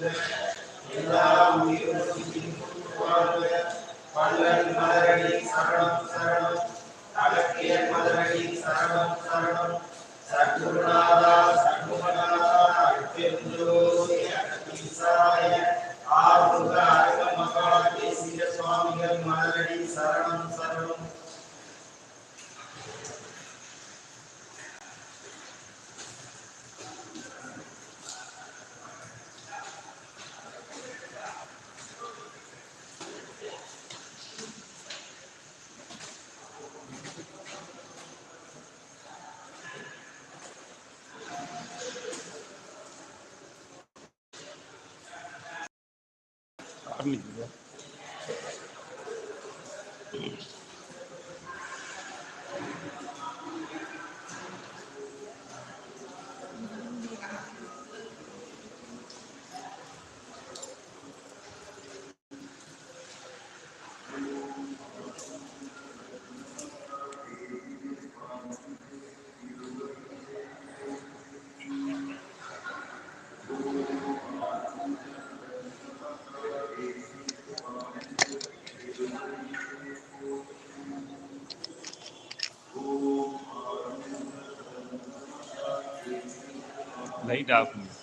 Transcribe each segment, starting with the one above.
Allow me. da IW.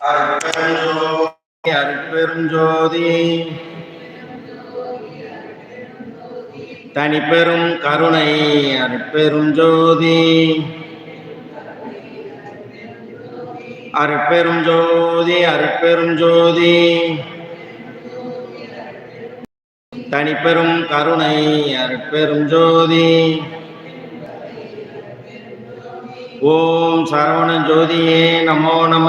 அற்பெருஞ்சோதி அற்பெருஞ்சோதி தனிப்பெரும் கருணை அற்பெருஞ்சோதி அற்பெரும் ஜோதி அற்பெரும் ஜோதி தனிப்பெரும் கருணை அற்பெரும் ஜோதி ஓம் சரவண ஜோதியே நமோ நம.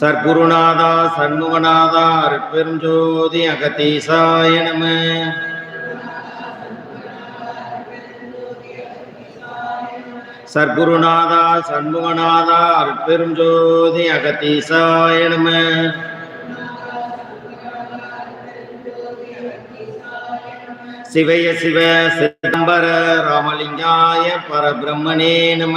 சர்க்குருநாதா சண்முகநாதா அற்பெருஞ்சோதி அகதீசாய நம. சர்க்குருநாதா சண்முகநாதா அற்பெருஞ்சோதி அகதீசாய நம. சிவய சிவ சிதம்பர ராமலிங்காய பரபிரம்மனே நம.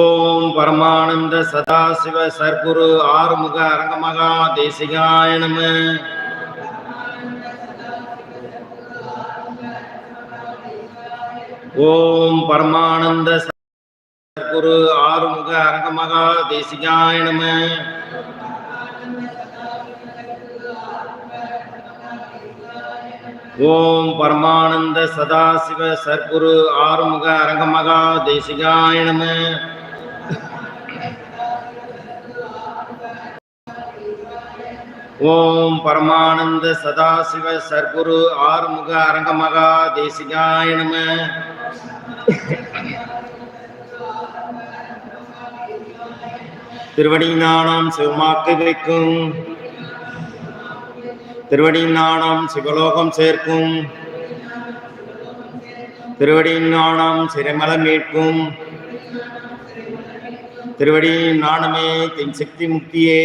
ஓம் பரமானந்த சதாசிவ சர்க்குரு ஆறுமுக அரங்கமகா தேசிகாய நம. ஓம் பரமானந்த சர்க்குரு ஆறுமுக அரங்கமகா தேசிகாய நம. ஓம் பரமானந்த சதாசிவ சர்க்குரு ஆறுமுக அரங்கமகா தேசிகாய நம. ஓம் பரமானந்த சதாசிவ சர்க்குரு ஆறுமுக அரங்கமகா தேசிகாய நம. திருவடி நாணம் சிவமாக்கு வைக்கும். திருவடி நாணம் சிவலோகம் சேர்க்கும். திருவடி நாணம் சிறைமல மீட்கும். திருவடி நாணமே தின் சக்தி முக்தியே.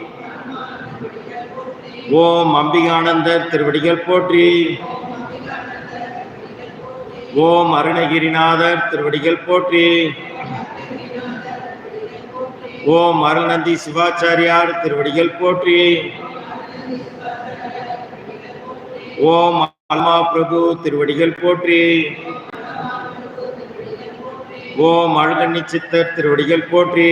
ஓம் அம்பிகானந்தர் திருவடிகள் போற்றி. ஓம் அருணகிரிநாதர் திருவடிகள் போற்றி. ஓம் அருள்நந்தி சிவாச்சாரியார் திருவடிகள் போற்றி. ஓம் அல்மா பிரபு திருவடிகள் போற்றி. ஓம் அழுகண்ணி சித்தர் திருவடிகள் போற்றி.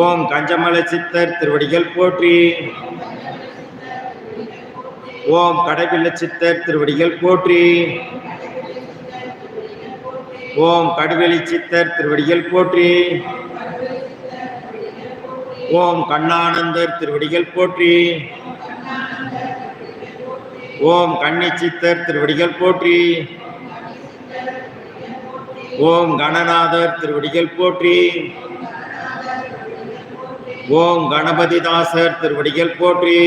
ஓம் கஞ்சமல சித்தர் திருவடிகள் போற்றி. ஓம் கடைபில்ல சித்தர் திருவடிகள் போற்றி. ஓம் கடுவெளி சித்தர் திருவடிகள் போற்றி. ஓம் கண்ணானந்தர் திருவடிகள் போற்றி. ஓம் கண்ணி சித்தர் திருவடிகள் போற்றி. ஓம் கணநாதர் திருவடிகள் போற்றி. ஓம் கணபதிதாசர் திருவடிகள் போற்றி.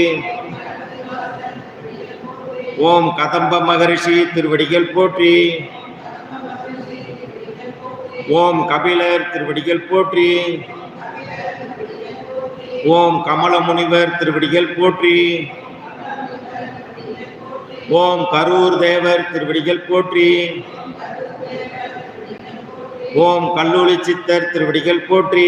ஓம் கதம்ப மகரிஷி திருவடிகள் போற்றி. ஓம் கபிலர் திருவடிகள் போற்றி. ஓம் கமல முனிவர் திருவடிகள் போற்றி. ஓம் கரூர் தேவர் திருவடிகள் போற்றி. ஓம் கல்லூரி சித்தர் திருவடிகள் போற்றி.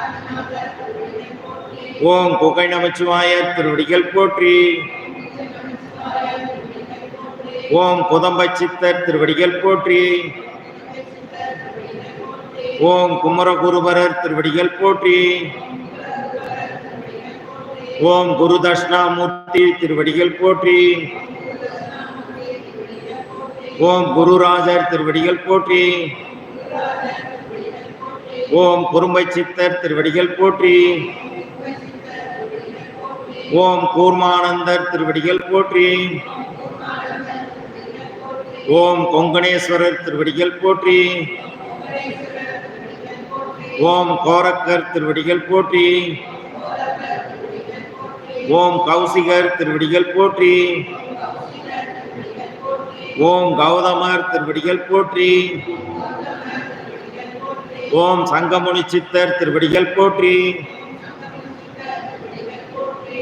ஓம் குகை நமச்சிவாய திருவடிகள் போற்றி. ஓம் குதம்ப சித்தர் திருவடிகள் போற்றி. ஓம் குமரகுருபரர் திருவடிகள் போற்றி. ஓம் குரு தட்சிணாமூர்த்தி திருவடிகள் போற்றி. ஓம் குருராஜர் திருவடிகள் போற்றி. ஓம் குறும்பை சித்தர் திருவடிகள் போற்றி. ஓம் கூர்மானந்தர் திருவடிகள் போற்றி. ஓம் கொங்கணேஸ்வரர் திருவடிகள் போற்றி. ஓம் கோரக்கர் திருவடிகள் போற்றி. ஓம் கௌசிகர் திருவடிகள் போற்றி. ஓம் கௌதமர் திருவடிகள் போற்றி. ஓம் சங்கமுனி சித்தர் திருவடிகள் போற்றி.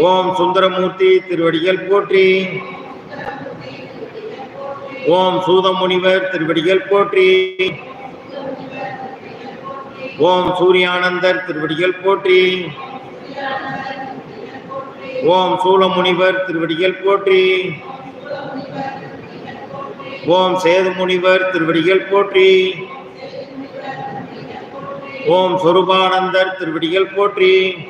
ஓம் சுந்தரமூர்த்தி திருவடிகள் போற்றி. ஓம் சூதமுனிவர் திருவடிகள் போற்றி. ஓம் சூரியானந்தர் திருவடிகள் போற்றி. ஓம் சூலமுனிவர் திருவடிகள் போற்றி. ஓம் சேதுமுனிவர் திருவடிகள் போற்றி. ஓம் சொருபானந்தர் திருவடிகள் போற்றி.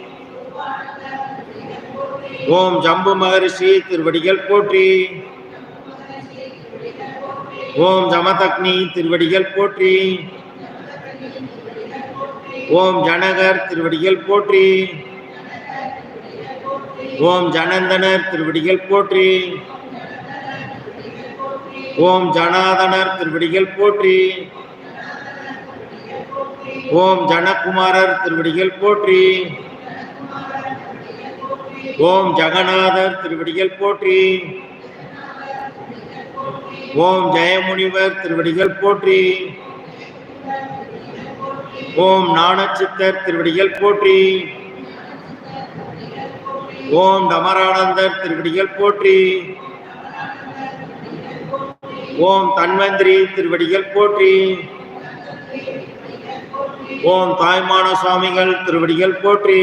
ஓம் ஜம்பு மகரிஷி திருவடிகள் போற்றி. ஓம் ஜமதக்னி திருவடிகள் போற்றி. ஓம் ஜனகர் திருவடிகள் போற்றி. ஓம் ஜனந்தனர் திருவடிகள் போற்றி. ஓம் ஜனாதனர் திருவடிகள் போற்றி. ஓம் ஜனகுமாரர் திருவடிகள் போற்றி. ஓம் ஜெகநாதர் திருவடிகள் போற்றி. ஓம் ஜெயமுனிவர் திருவடிகள் போற்றி. ஓம் நாணச்சித்தர் திருவடிகள் போற்றி. ஓம் டமரானந்தர் திருவடிகள் போற்றி. ஓம் தன்வந்திரி திருவடிகள் போற்றி. ஓம் தாய்மான சுவாமிகள் திருவடிகள் போற்றி.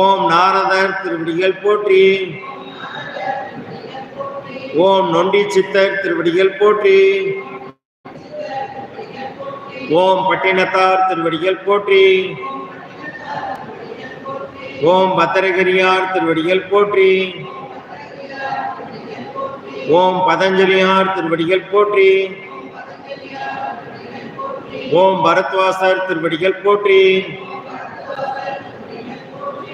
ஓம் நாரதர் திருவடிகள் போற்றி. ஓம் நொண்டி சித்தர் திருவடிகள் போற்றி. ஓம் பட்டினத்தார் திருவடிகள் போற்றி. ஓம் பத்திரகிரியார் திருவடிகள் போற்றி. ஓம் பதஞ்சலியார் திருவடிகள் போற்றி. ஓம் பரத்வாசர் திருவடிகள் போற்றி.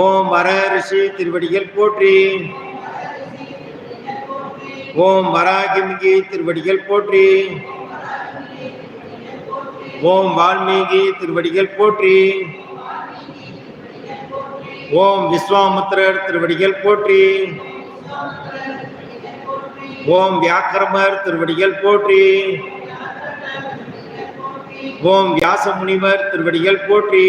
ஓம் வர ரிஷி திருவடிகள் போற்றி. ஓம் வராகிமிகி திருவடிகள் போற்றி. ஓம் வால்மீகி திருவடிகள் போற்றி. ஓம் விஸ்வாமுத்திரர் திருவடிகள் போற்றி. ஓம் வியாக்கிரமர் திருவடிகள் போற்றி. ஓம் வியாச முனிவர் திருவடிகள் போற்றி.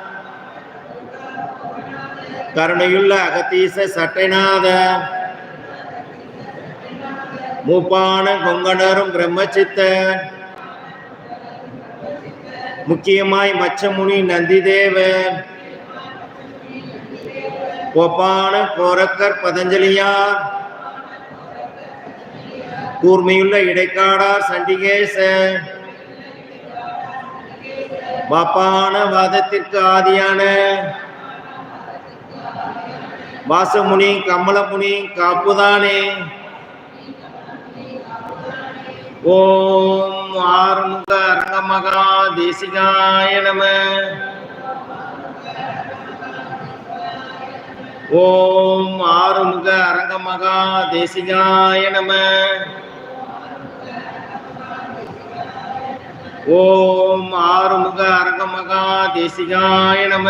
கருணையுள்ள அகத்தீச சட்டைநாத. மூப்பான கொங்கணரும் பிரம்மச்சித்த முக்கியமாய் மச்சமுனி நந்திதேவன். கோப்பான கோரக்கர் பதஞ்சலியார். கூர்மையுள்ள இடைக்காடார் சண்டிகேச பாப்பான வாதத்திற்கு ஆதியான வாசமுனி கமலமுனி காப்புதானே. ஓம் ஆறுமுக அரங்கமகா தேசிகாய நம. ஓம் ஆறுமுக அரங்கமகா தேசிகாய நம. ஓம் ஆறுமுக அரங்கமகா தேசிகாய நம.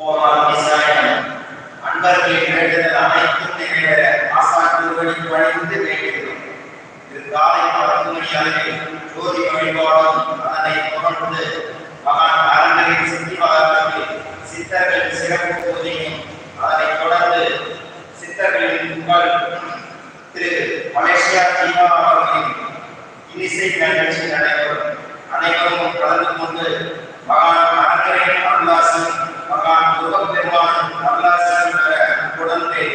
ஓமாம் இசாயம் அன்பர்களின் வேண்டுதல் அனைத்தும் நிறைவேற வேண்டுகிறோம் இது காலை பத்து மணி அளவில் ஜோதி வழிபாடும் அதனை தொடர்ந்து மகான் அரங்கரின் சித்தி மகாத்மில் சித்தர்கள் சிறப்பு பூஜையும் அதனை தொடர்ந்து சித்தர்களின் புகழ் திரு மலேசியா தீபா அவர்களின் நிகழ்ச்சி நடைபெறும். அனைவரும் கலந்து கொண்டு மகான் அரங்கரின் அருளாசன் முருகப்பெருமான் அருளாசன் பெற உடனே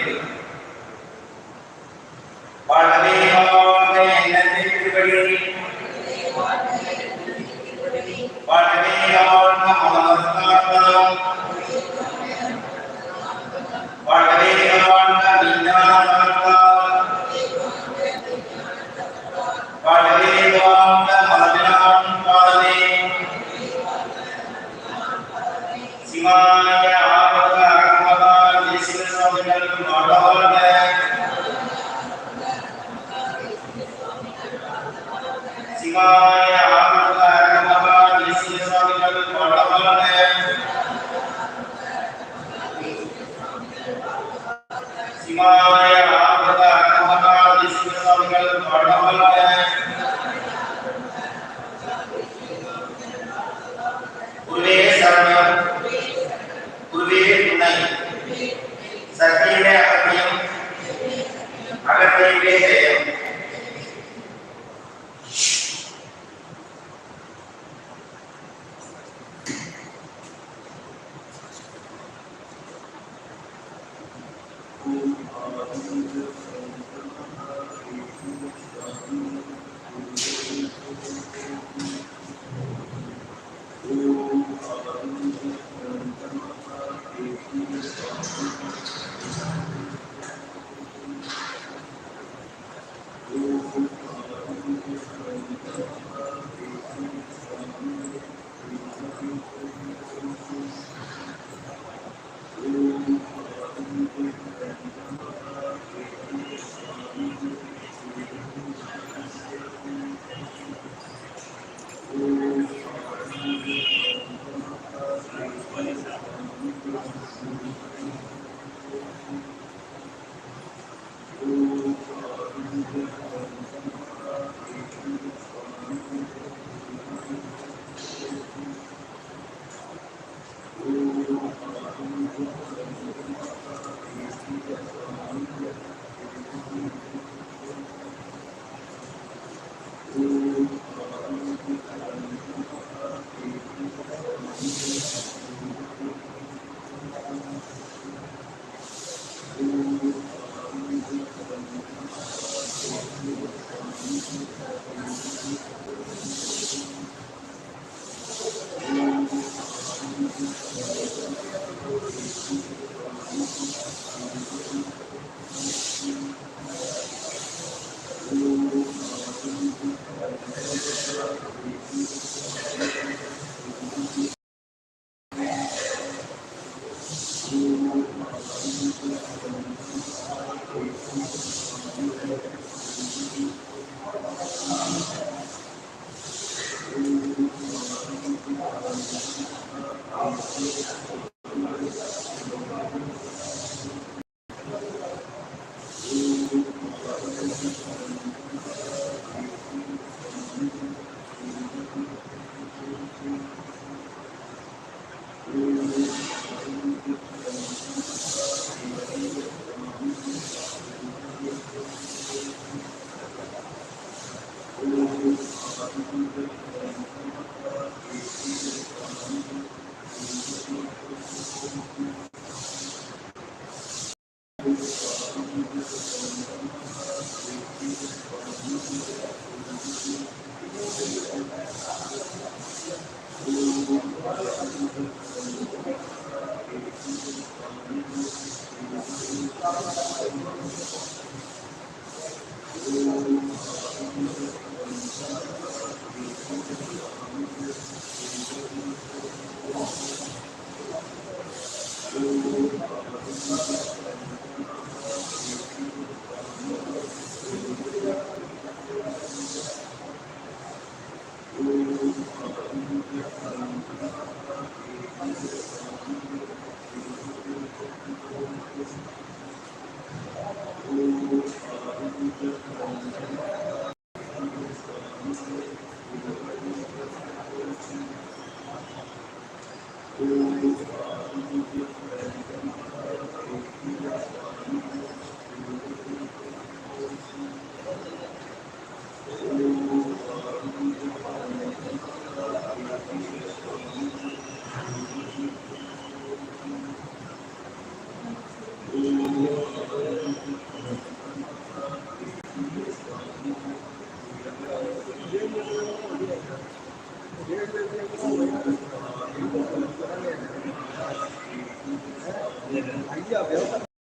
வாழ்வே வாழ்வே என்னை திருவடி வாழ்வே வாழ்க மலர்ந்தாட்டம் அகத்தியமே